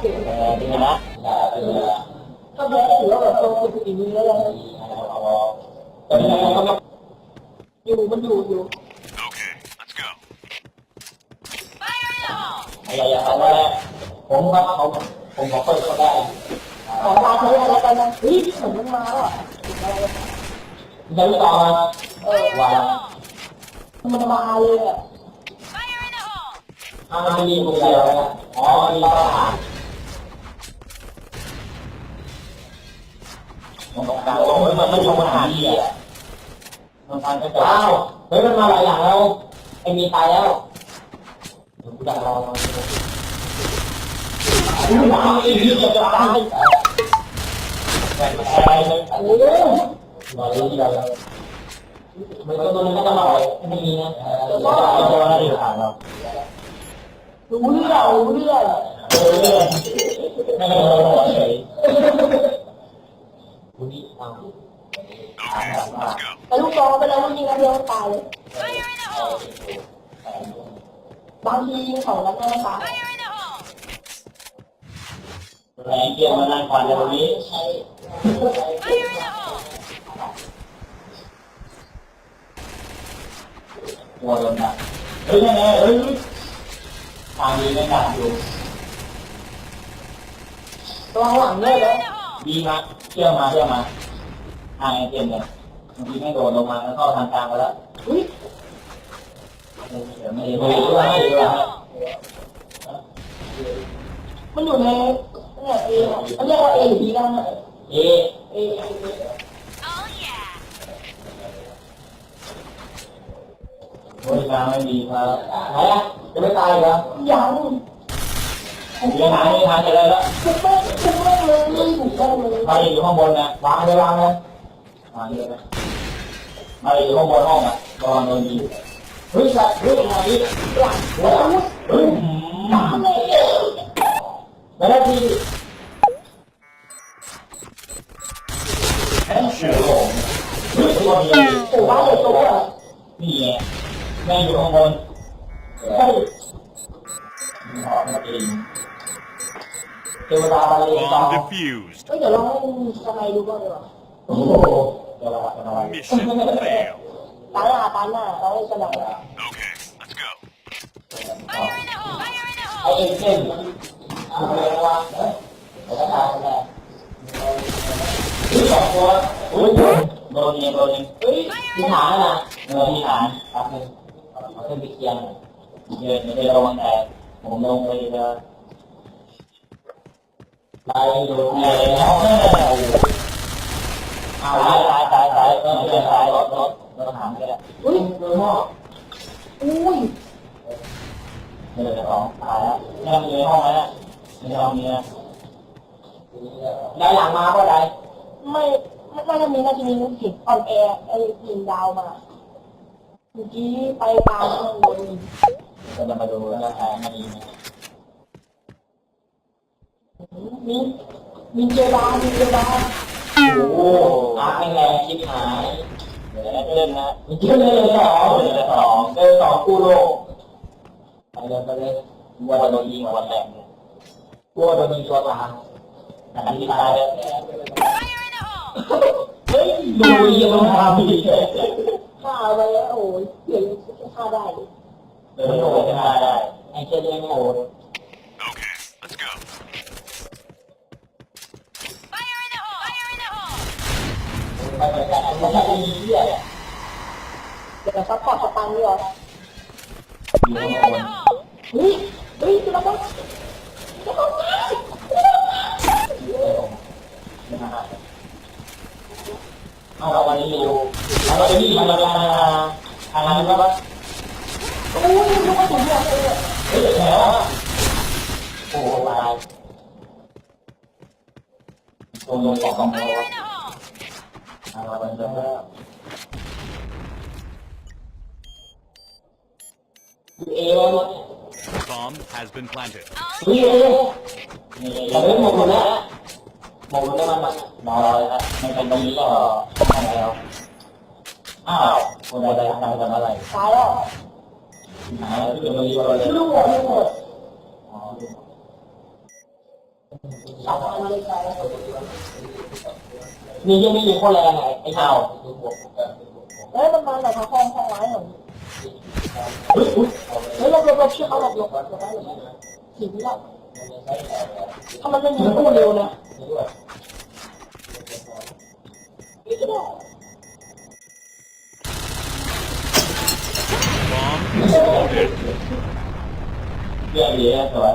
เก่งแต่ดีนะเออก็แพ้ถือว่าแบบโตเป็นอย่างนี้แล้วยังแต่ไม่ได้ก็ไม่อยู่มันอยู่อยู่ Okay, let's go. พยายามแรกผมครับเขาผมขอเปิดก็ได้ขอตาเธออะไรกันนะเฮ้ยเหมือนมันมาแล้วอะอะไรอะยังไม่ต่อมาเออว่ามันมาเลยอะถ้ามันมีคนเดียวนะอ๋อมีทหาร ตรงกลางโอ้ยมันไม่ชมทหารดีอะมันฟันก็จะอ้าวเฮ้ยมันมาหลายอย่างแล้วไอ้มีตายแล้วเดี๋ยวกูจะรออุ้ยมาไอ้ที่จะตายแรงแรเลยโอ้ยรอเรื่อยๆมันก็ตัวนี้ก็จะมาไม่มีนะเออตัวนั้นอยู่ห่างเรารู้เรื่องรู้เรื่องเออไม่ได้เราหัวเฉยอุ้ยเอา Okay, let's go. แต่ลูกกองไปแล้วมันยิงกันเดียวตายเลยบางทียิงของนั้นไม่ตายแรงเกี่ยวมานั่งควันในวันนี้ใช้กลัวโดนดักเฮ้ยแน่ๆเฮ้ยทางนี้ไม่ดักอยู่ตัวหลังเนี่ยเลยดีมา เที่ยวมาเที่ยวมาทางไอเทียมเนี่ยบางทีไม่โดดลงมาแล้วเข้าทางกลางไปแล้วอุ้ยเดี๋ยวไม่ได้ไม่ได้มันอยู่ในเนี่ยเอมันเรียกว่าเอหรือบีกันเอ๊ะเอเอบริกาไม่ดีครับไหนอะจะไม่ตายเหรอยังเดี๋ยวหาไม่ทางจะเลยแล้ว เลยไม่ถูกต้องเลยมาอยู่ข้างบนนะวางเลยวางเลยวางเลยนะมาอยู่ข้างบนห้องอะรอโดนอยิงเฮ้ยสัตว์เฮ้ยมาดิหลังเฮ้ยเฮ้ยตามเลยไม่ได้ที Headshot. เฮ้ยตัวนี้โอ้บ้านเลยตัวอะนี่ไงแม่อยู่ข้างบนใช่หอมมาเอง เทวดาบาลีต่อ Bomb defused. เฮ้ยเดี๋ยวลองให้ทำไมดูก่อนดีกว่าโอ้โหเดี๋ยวเราจะนอน Mission failed. ตาหน้าตาหน้าเราให้สนับ Okay, let's go. ไอเอ็นเจนเอาไปเลยวะเฮ้ยเดี๋ยวก็ตายกันแหละนี่สองตัวอุ้ยโดนเองโดนเองเฮ้ยมีฐานนะเออมีฐานครับนึงเอาขึ้นไปเคลียร์หน่อยเดินเดินระวังแต่ผมลงไปเดิน ตายอยู่แล้วเอาตายตายตายตายเออไม่เป็นตายรถรถรถถังก็ได้อุ้ยเออหม้ออุ้ยเออสองตายแล้วนี่มันอยู่ในห้องแล้วในห้องนี้นะได้หลังมาก็ได้ไม่ไม่น่าจะมีนาทีนี้เห็นออนแอร์ไอ้ยิงดาวมาเมื่อกี้ไปกลางข้างบนเราจะมาดูราคามันดีไหม มีมีเจดามีเจดาโอ้โหอาร์ตไม่แรงคิดหายเดี๋ยวเล่นนะมีเยอะเลยสองเลยสองเดินสองคู่โลกไปเลยไปเลยวัวโดนยิงหัวแตกเลยวัวโดนยิงตัวตายอันนี้ตายเลยเฮ้ยดูยังลงมาพี่ฆ่าไปแล้วโอ้ยเสียงฆ่าได้เลยเดินโหดได้ได้ไอ้เจ้าเลี้ยงโหด Okay, let's go. ไปไปแต่ไม่ใช่ไอ้เหี้ยเดี๋ยวซัพพอร์ตสตังค์ดีกว่าอยู่ข้างบนเฮ้ยเฮ้ยจะระเบิดจะระเบิดเอาวันนี้อยู่เอาวันนี้มาแล้วทางนั้นก็ว่าโอ้ยดูกระสุนเนี่ยเลยเฮ้ยแถวโอ้โหตายตรงลงสองสอง Bomb has been planted. นี่เอวนี่เราเล่นหมดแล้วหมดแล้วมันนอยครับไม่เป็นตรงนี้ก็ทำแล้วอ้าวคนใดทำทำอะไรตายแล้วหาที่เป็นตรงนี้ก็เลยลูกหมดลูกหมด นี่ยังไม่มีโคแรงไงไอ้เจ้าเฮ้ยมันมาจากทาคลองคลองไม้เหรอเฮ้ยอุ๊ยเฮ้ยเราเราเชื่อเขาหลบหลบหลบได้หรือไม่ถึงแล้วถ้ามันไม่มีตู้เร็วนะ Bomb exploded. เรื่องดีนะสวย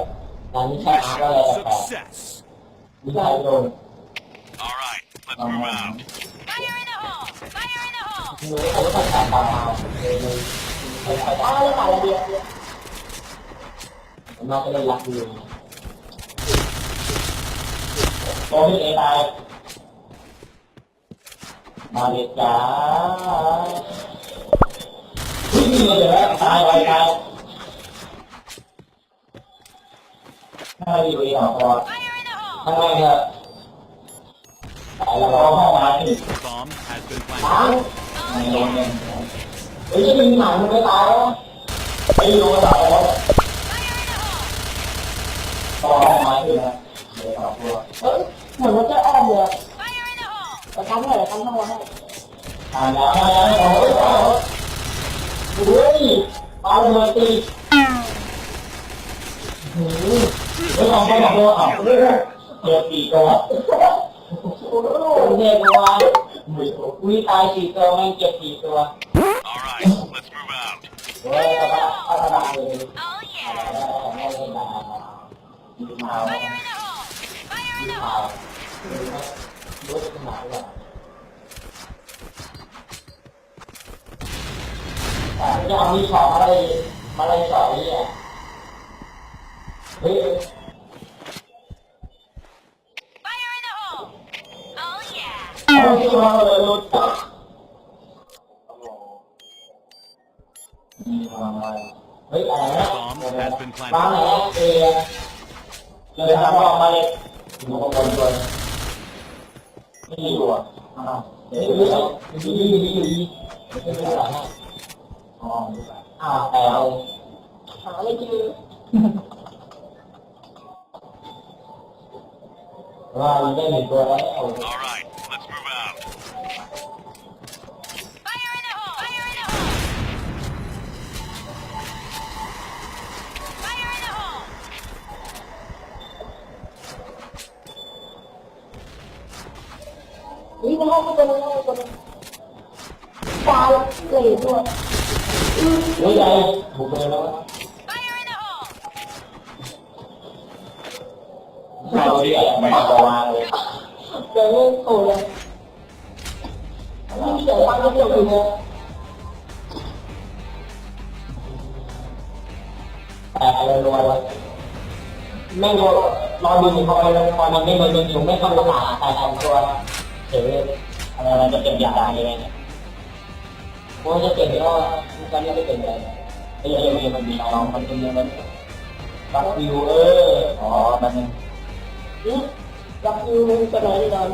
อนนี้ใช้อาร์ตอะไรแปลก Success. ๆมีใครโดน All right, let's move out. Fire in the hole! Fire in the hole! หนูเขาก็ต้องการตามมาเลยเลยไปไปอ้าวแล้วขายอะไรเดียวมาก็เลยรักดีโตพี่เอตายมาเลยจ้าวิ่งเลยเดี๋ยวตายไปตาย ถ้าอยู่ในหอคอย Fire in the hole! ข้างในเนี่ยแต่เราก็ห้องมาที่ Bomb has been ล้าง planted. ไม่โดนเนี่ยเฮ้ยจะมีหนังมันไม่ตายแล้วไม่โดนตายแล้ว Fire in the hole! ต่อห้องมาที่นะเดี๋ยวต่อตัวเฮ้ยเหมือนว่าจะอ้อมเลย Fire in the hole! แต่ทำให้แต่ทำทั้งวันให้อ่าแล้วแล้วแล้วโอ้ยโอ้ยปาระเบิดตีหือ เฮ้ยออกมาบอกตัวอะเดือดสี่ตัวโอ้โหกรุงเทพตัวอุ้ยตายสี่ตัวแม่งเจ็บสี่ตัว Alright let's move out. เฮ้ยพัฒนาพัฒนาเลย Oh yeah! ไม่ได้มาดูข่าว Fire in the hole! Fire in ดู the ข่าว hole! ดูขึ้นมาด้วยแต่จะเอามีของอะไรมาอะไรสอยอะเฮ้ย Fire in the hole! Oh yeah! เอมมีความอะไรเฮ้ยอะไรนะ Bomb has been บ้านไหนเอเลยทำออกมาเลยอยู่ข้างบนด้วยไม่อยู่อะเฮ้ยอยู่ใช่ดีดีไม่ใช่ไม่ใช่ออ๋ออ้าวแอาหาไม่เจอว่าได้หนึ่งตัวแล้ว นี่มันห้องไม่ตัวนึงห้องตัวนึงตาเลยด้วยเฮ้ยใจบุกไปแล้วเราเรียกไม่ตัววางเลยเดินเล่นโตเลยนี่เสียงฟังก็เสียงอยู่เลยแต่อะไรรวยแม่งรอดูพอไปแล้วพอมันไม่โดนโดนอยู่ไม่เข้าตลาดแต่สองตัว เฉยอะไรจะเป็นอย่างไรเนี่ยเพราะจะเก่งก็มันก็ไม่เป็นอะไรไอ้เรื่องมันมีน้องมันเป็นยังไงบักวิวเอออ๋อมันนี่รับยูไปไหนกัน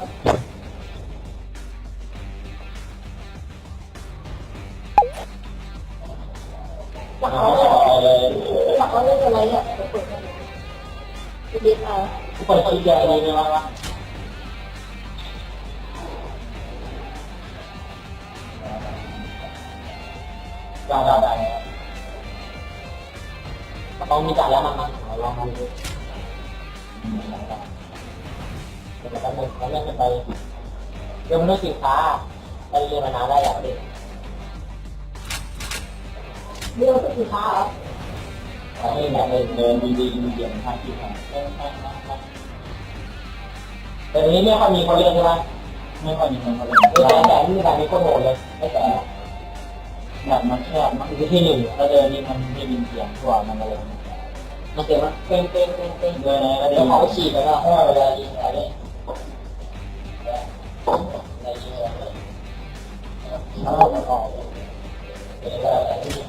หลักเขาเนี่ยเลยหลักเขาเนี่ยอะไรเนี่ยเปิดเด็ดอะทุกคนคิดยังไงเนี่ยวะ ได้ได้ได้ต้องมีจ่ายแล้วมันมาลองมาดูเดี๋ยวแป๊บนึงแล้วแม่จะไปเรื่องเรื่องสินค้าไปเรียนมานานได้อย่างเด็กเรื่องสินค้าเหรอแต่ให้แบบเดินเดินดีๆมีเสียงทางที่ทางแต่นี้ไม่ค่อยมีคนเล่นใช่ไหมไม่ค่อยมีคนเล่นแต่แต่นี่แต่มีคนโหดเลยไม่แต่ แบบมันแคบมันคือที่หนึ่งแล้วเดินนี่มันไม่มีเสียงกว่ามันอะไรมันเสียงมันเต้นเต้นเต้นเต้นเดินอะไรแล้วเดี๋ยวเขาฉีดแล้วก็ห้เวลายิงอะไรอะไรยิงอะไรแล้วมันออกเป็นอะไรที่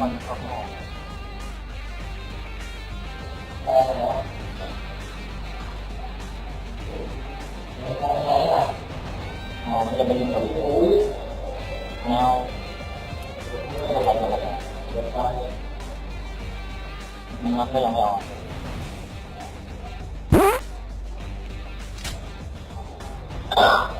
มันสมองอ๋ออ๋อมันจะเป็นแบบโอ้ยเงาไม่ได้ทำอะไรเดี๋ยวไปงไอ